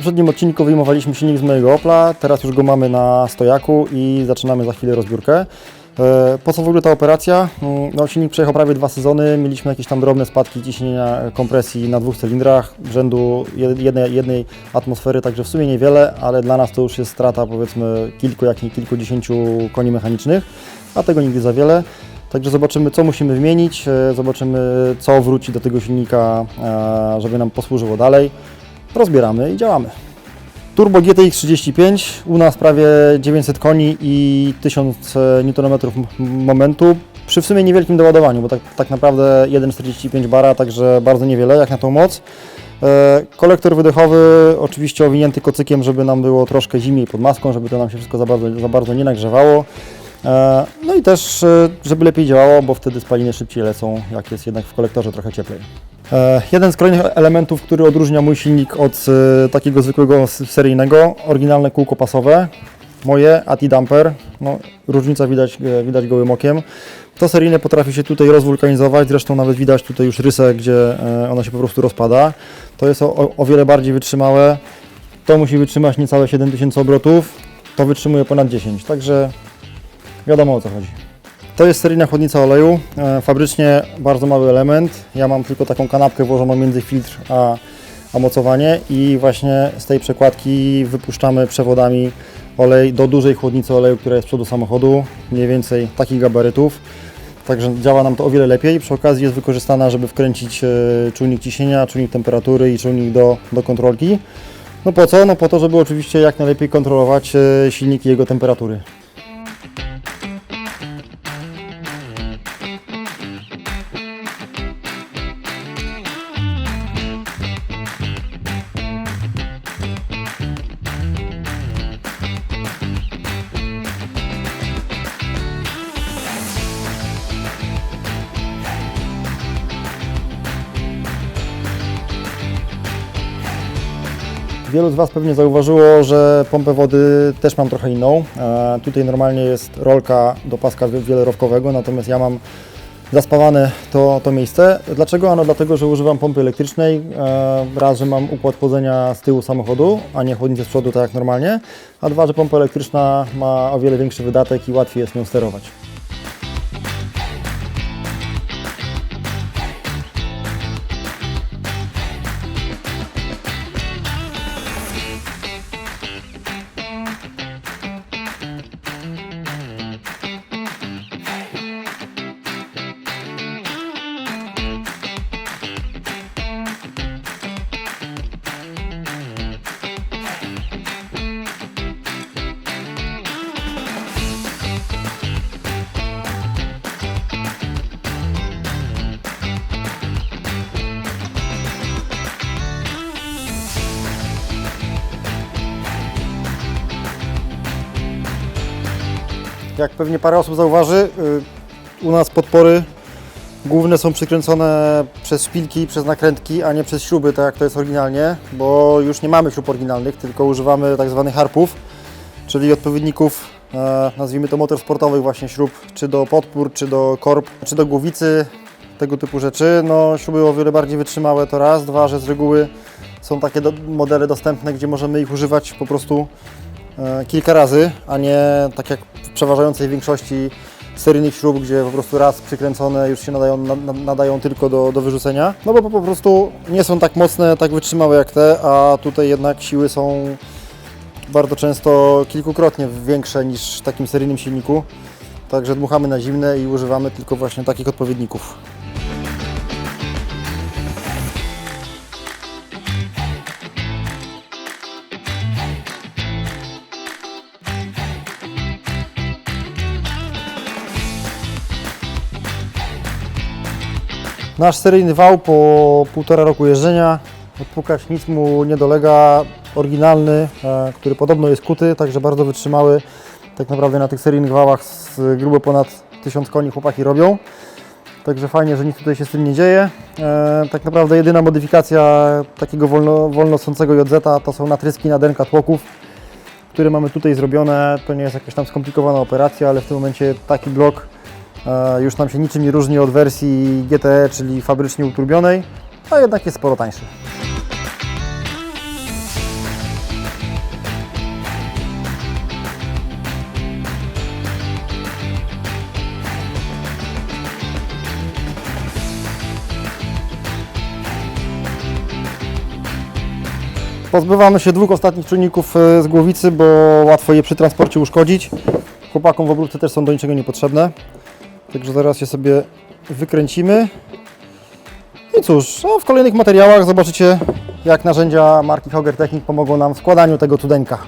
poprzednim odcinku wyjmowaliśmy silnik z mojego Opla, teraz już go mamy na stojaku i zaczynamy za chwilę rozbiórkę. E, Po co w ogóle ta operacja? Mm, No, silnik przejechał prawie dwa sezony, mieliśmy jakieś tam drobne spadki ciśnienia kompresji na dwóch cylindrach, rzędu jed- jednej, jednej atmosfery, także w sumie niewiele, ale dla nas to już jest strata powiedzmy kilku, jak nie kilkudziesięciu koni mechanicznych, a tego nigdy za wiele. Także zobaczymy, co musimy wymienić, e, zobaczymy, co wróci do tego silnika, e, żeby nam posłużyło dalej. Rozbieramy i działamy. Turbo GTX 35, u nas prawie 900 koni i 1000 Nm momentu, przy w sumie niewielkim doładowaniu, bo tak, tak naprawdę 1,45 bara, także bardzo niewiele jak na tą moc. E, Kolektor wydechowy oczywiście owinięty kocykiem, żeby nam było troszkę zimniej pod maską, żeby to nam się wszystko za bardzo, za bardzo nie nagrzewało. E, No i też, e, żeby lepiej działało, bo wtedy spaliny szybciej lecą, jak jest jednak w kolektorze trochę cieplej. E, Jeden z kolejnych elementów, który odróżnia mój silnik od e, takiego zwykłego seryjnego, oryginalne kółko pasowe, moje anti-damper, no, różnica widać, e, widać gołym okiem. To seryjne potrafi się tutaj rozwulkanizować, zresztą nawet widać tutaj już rysę, gdzie ono się po prostu rozpada. To jest o- o wiele bardziej wytrzymałe, to musi wytrzymać niecałe 7000 obrotów, to wytrzymuje ponad 10, także wiadomo o co chodzi. To jest seryjna chłodnica oleju, e, fabrycznie bardzo mały element. Ja mam tylko taką kanapkę włożoną między filtr a, a mocowanie i właśnie z tej przekładki wypuszczamy przewodami olej do dużej chłodnicy oleju, która jest z przodu samochodu, mniej więcej takich gabarytów. Także działa nam to o wiele lepiej. Przy okazji jest wykorzystana, żeby wkręcić e, czujnik ciśnienia, czujnik temperatury i czujnik do, do kontrolki. No po co? No po to, żeby oczywiście jak najlepiej kontrolować e, silnik i jego temperatury. Wielu z Was pewnie zauważyło, że pompę wody też mam trochę inną. E, tutaj normalnie jest rolka do paska wi- wielerowkowego, natomiast ja mam zaspawane to, to miejsce. Dlaczego? Ano dlatego, że używam pompy elektrycznej. E, raz, że mam układ chłodzenia z tyłu samochodu, a nie chłodnicę z przodu tak jak normalnie. A dwa, że pompa elektryczna ma o wiele większy wydatek i łatwiej jest nią sterować. Jak pewnie parę osób zauważy, y, u nas podpory główne są przykręcone przez szpilki, przez nakrętki, a nie przez śruby, tak jak to jest oryginalnie, bo już nie mamy śrub oryginalnych, tylko używamy tak zwanych harpów, czyli odpowiedników, e, nazwijmy to motorsportowych właśnie śrub, czy do podpór, czy do korb, czy do głowicy, tego typu rzeczy. No, śruby o wiele bardziej wytrzymałe to raz, dwa, że z reguły są takie do, modele dostępne, gdzie możemy ich używać po prostu kilka razy, a nie tak jak w przeważającej większości seryjnych śrub, gdzie po prostu raz przykręcone już się nadają, na, na- nadają tylko do, do wyrzucenia, no bo po prostu nie są tak mocne, tak wytrzymałe jak te, a tutaj jednak siły są bardzo często kilkukrotnie większe niż w takim seryjnym silniku. Także dmuchamy na zimne i używamy tylko właśnie takich odpowiedników. Nasz seryjny wał po półtora roku jeżdżenia, odpukać nic mu nie dolega, oryginalny, e, który podobno jest kuty, także bardzo wytrzymały. Tak naprawdę na tych seryjnych wałach z grubo ponad 1000 koni chłopaki robią. Także fajnie, że nic tutaj się z tym nie dzieje. E, tak naprawdę jedyna modyfikacja takiego wolno, wolnosącego JZ to są natryski na denka tłoków, które mamy tutaj zrobione. To nie jest jakaś tam skomplikowana operacja, ale w tym momencie taki blok E, już nam się niczym nie różni od wersji GTE, czyli fabrycznie uturbionej, a jednak jest sporo tańszy. Pozbywamy się dwóch ostatnich czujników e, z głowicy, bo łatwo je przy transporcie uszkodzić. Chłopakom w obróbce też są do niczego niepotrzebne. Także zaraz je sobie wykręcimy. I cóż, no w kolejnych materiałach zobaczycie jak narzędzia marki Hogger Technik pomogą nam w składaniu tego cudeńka.